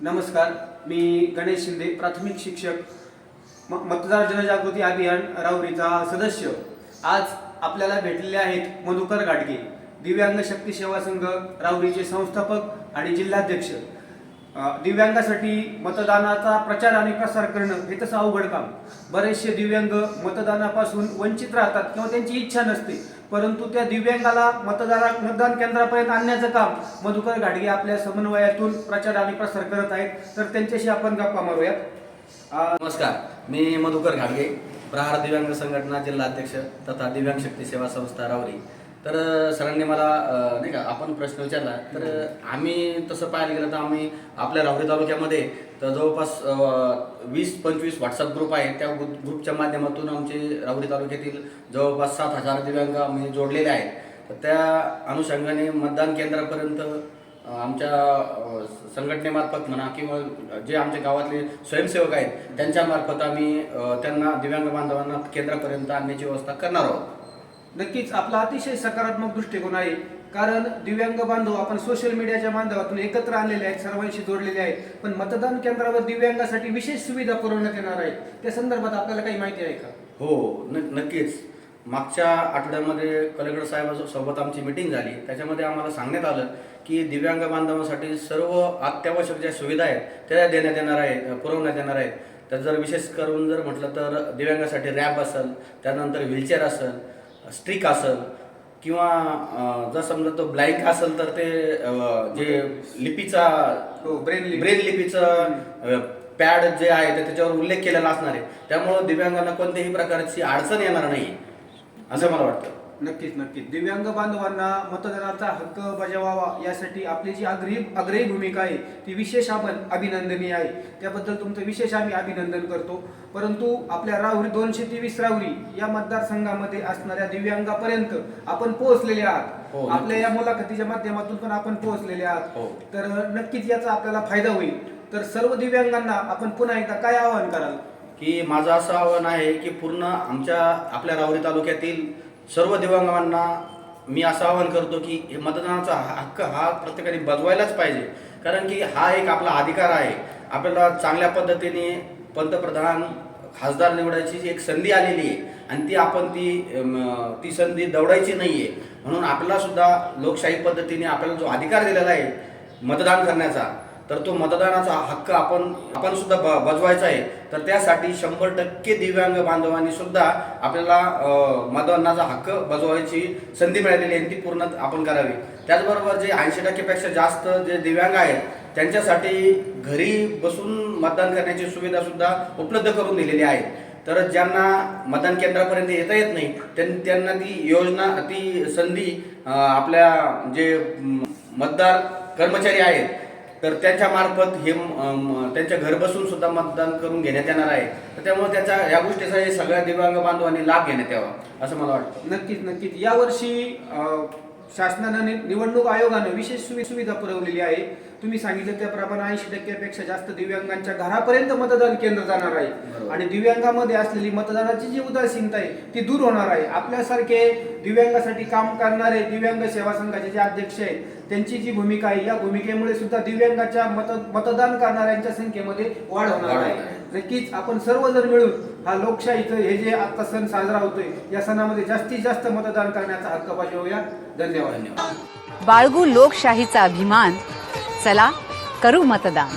नमस्कार मी गणेश शिंदे प्राथमिक शिक्षक. म- मतदार जनजागृती अभियान राऊरीचा सदस्य. आज आपल्याला भेटलेले आहेत मधुकर गाडगे दिव्यांग शक्ती सेवा संघ राऊरीचे संस्थापक आणि जिल्हाध्यक्ष. दिव्यांगासाठी मतदानाचा प्रचार आणि प्रसार करणं हे तसं अवघड काम. बरेचसे दिव्यांग मतदानापासून वंचित राहतात किंवा त्यांची इच्छा नसते. परंतु त्या दिव्यांगाला मतदारा मतदान केंद्रापर्यंत आणण्याचं काम मधुकर घाडगे आपल्या समन्वयातून प्रचार आणि प्रसार करत आहेत. तर त्यांच्याशी आपण गप्पा मारूयात. नमस्कार. मी मधुकर घाडगे प्रहार दिव्यांग संघटना जिल्हा अध्यक्ष तथा दिव्यांग शक्ती सेवा संस्था रावरी. तर सरांनी मला नाही का आपण प्रश्न विचारला तर आम्ही तसं पाहायला गेलं तर आम्ही आपल्या राहुरी तालुक्यामध्ये तर जवळपास वीस पंचवीस व्हॉट्सअप ग्रुप आहे. त्या ग्रुप ग्रुपच्या माध्यमातून आमचे राहुरी तालुक्यातील जवळपास सात हजार दिव्यांग आम्ही जोडलेले आहेत. तर त्या अनुषंगाने मतदान केंद्रापर्यंत आमच्या संघटनेमार्फत म्हणा किंवा जे आमच्या गावातले स्वयंसेवक आहेत त्यांच्यामार्फत आम्ही त्यांना दिव्यांग बांधवांना केंद्रापर्यंत आणण्याची व्यवस्था करणार आहोत. नक्कीच आपला अतिशय सकारात्मक दृष्टिकोन आहे. कारण दिव्यांग बांधव आपण सोशल मीडियाच्या माध्यमातून एकत्र आणलेले आहेत सर्वांशी जोडलेले आहेत. पण मतदान केंद्रावर दिव्यांगासाठी विशेष सुविधा पुरवण्यात येणार आहे त्या संदर्भात आपल्याला काही माहिती आहे का? हो नक्कीच. मागच्या आठवड्यामध्ये कलेक्टर साहेबांसोबत आमची मिटिंग झाली. त्याच्यामध्ये आम्हाला सांगण्यात आलं की दिव्यांग बांधवांसाठी सर्व अत्यावश्यक ज्या सुविधा आहेत त्या देण्यात येणार आहेत पुरवण्यात येणार आहेत. तर जर विशेष करून जर म्हटलं तर दिव्यांगासाठी रॅप असेल त्यानंतर व्हीलचेअर असेल स्ट्रिक असेल किंवा जर समजा तो ब्लँक असेल तर ते जे लिपीचा हो, लिपी. ब्रेन लिपीचं पॅड जे आहे ते त्याच्यावर उल्लेख केलेला असणार आहे त्यामुळं दिव्यांगांना कोणत्याही प्रकारची अडचण येणार नाही असं मला वाटतं नक्कीच नक्कीच. दिव्यांग बांधवांना मतदानाचा हक्क बजावावा यासाठी आपली जी आग्रही आग्रही भूमिका आहे ती विशेष आपण अभिनंदनीय आहे. त्याबद्दल तुमचं विशेष आम्ही अभिनंदन करतो. परंतु आपल्या राहुरी दोनशे तेवीस राहुरी या मतदारसंघामध्ये असणाऱ्या दिव्यांगापर्यंत आपण पोहोचलेले आहात. हो, आपल्या या मुलाखतीच्या माध्यमातून पण आपण पोहोचलेले आहात. हो. तर नक्कीच याचा आपल्याला फायदा होईल. तर सर्व दिव्यांगांना आपण पुन्हा एकदा काय आवाहन कराल? की माझं असं आव्हान आहे की पूर्ण आमच्या आपल्या राहुरी तालुक्यातील सर्व दिव्यांगांना मी असं आवाहन करतो की हे मतदानाचा हा- हक्क हा प्रत्येकाने बजवायलाच पाहिजे. कारण की हा एक आपला अधिकार आहे. आपल्याला चांगल्या पद्धतीने पंतप्रधान खासदार निवडायची जी एक संधी आलेली आहे आणि ती आपण ती ती संधी दवडायची नाही आहे म्हणून आपल्याला सुद्धा लोकशाही पद्धतीने आपल्याला जो अधिकार दिलेला आहे मतदान करण्याचा तर तो मतदानाचा हक्क आपण आपण सुद्धा ब- बजवायचा आहे. तर त्यासाठी शंभर टक्के दिव्यांग बांधवांनी सुद्धा आपल्याला मतदानाचा हक्क बजवायची संधी मिळालेली आहे ती पूर्ण आपण करावी. त्याचबरोबर जे ऐंशी टक्केपेक्षा जास्त जे दिव्यांग आहेत त्यांच्यासाठी घरी बसून मतदान करण्याची सुविधा सुद्धा उपलब्ध करून दिलेली आहे. तर ज्यांना मतदान केंद्रापर्यंत येता येत नाही त्यां- त्यांना ती योजना ती संधी आपल्या जे मतदार कर्मचारी आहेत तर त्यांच्या मार्फत हे त्यांच्या घर बसून सुद्धा मतदान करून घेण्यात येणार आहे. तर त्यामुळे त्याचा या गोष्टीचा हे सगळ्या दिव्यांग बांधवांनी लाभ घेण्यात यावा असं मला वाटतं. नक्कीच नक्कीच. यावर्षी शासनाने निवडणूक आयोगानं विशेष सुविधा पुरवलेली आहे. तुम्ही सांगितलं त्याप्रमाणे ऐंशी टक्क्यापेक्षा जास्त दिव्यांगांच्या घरापर्यंत मतदान केंद्र जाणार आहे. आणि दिव्यांगामध्ये असलेली मतदानाची जी उदासीनता आहे ती दूर होणार आहे. आपल्यासारखे दिव्यांगासाठी काम करणारे दिव्यांग सेवा संघाचे जे अध्यक्ष आहेत त्यांची जी भूमिका आहे या भूमिकेमुळे सुद्धा दिव्यांगाच्या मत मतदान करणाऱ्यांच्या संख्येमध्ये वाढ होणार आहे. नक्कीच आपण सर्वजण मिळून हा लोकशाहीचं हे जे आता सण साजरा होतोय या सणामध्ये जास्तीत जास्त मतदान करण्याचा हक्क बजावूया. धन्यवाद. धन्यवाद. बाळगू लोकशाहीचा अभिमान चला करू मतदान.